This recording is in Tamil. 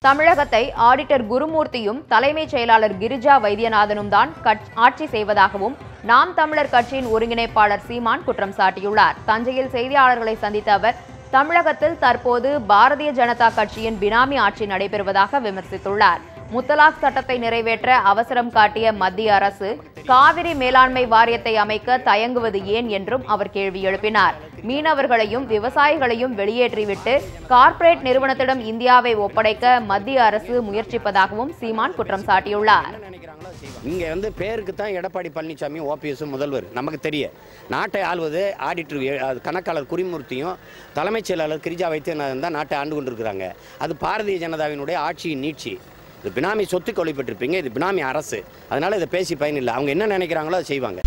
தமிழகத்தை ஆடிட்டர் குருமூர்த்தியும் தலைமைச் செயலாளர் கிரிஜா வைத்தியநாதனும் தான் கட்ச்- ஆட்சி செய்வதாகவும் நாம் தமிழர் கட்சியின் ஒருங்கிணைப்பாளர் சீமான் குற்றம் சாட்டியுள்ளார். தஞ்சையில் செய்தியாளர்களை சந்தித்த அவர் தமிழகத்தில் தற்போது பாரதிய ஜனதா கட்சியின் பினாமி ஆட்சி நடைபெறுவதாக விமர்சித்துள்ளார். முத்தலாக் சட்டத்தை நிறைவேற்ற அவசரம் காட்டிய மத்திய அரசு காவிரி மேலாண்மை வாரியத்தை அமைக்க தயங்குவது ஏன் என்றும் அவர் கேள்வி எழுப்பினார். மீனவர்களையும் விவசாயிகளையும் வெளியேற்றிவிட்டு கார்ப்பரேட் நிறுவனத்திடம் இந்தியாவை ஒப்படைக்க மத்திய அரசு முயற்சிப்பதாகவும் சீமான் குற்றம் சாட்டியுள்ளார். இங்கே வந்து பேருக்கு தான் எடப்பாடி பழனிசாமி ஓபிஎஸ் முதல்வர். நமக்கு தெரிய. நாட்டை ஆள்வது ஆடிட்டர் கணக்காளர் குறிமூர்த்தியும் தலைமைச் செயலாளர் கிரிஜா வைத்தியநாதன் தான் நாட்டை ஆண்டு கொண்டிருக்கிறாங்க. அது பாரதிய ஜனதாவினுடைய ஆட்சியின் நீட்சி. இது பினாமி சொத்து கொலைப்பட்டிருப்பீங்க இது பினாமி அரசு. அதனால இதை பேசி பயனில்லை அவங்க என்ன நினைக்கிறாங்களோ அதை செய்வாங்க.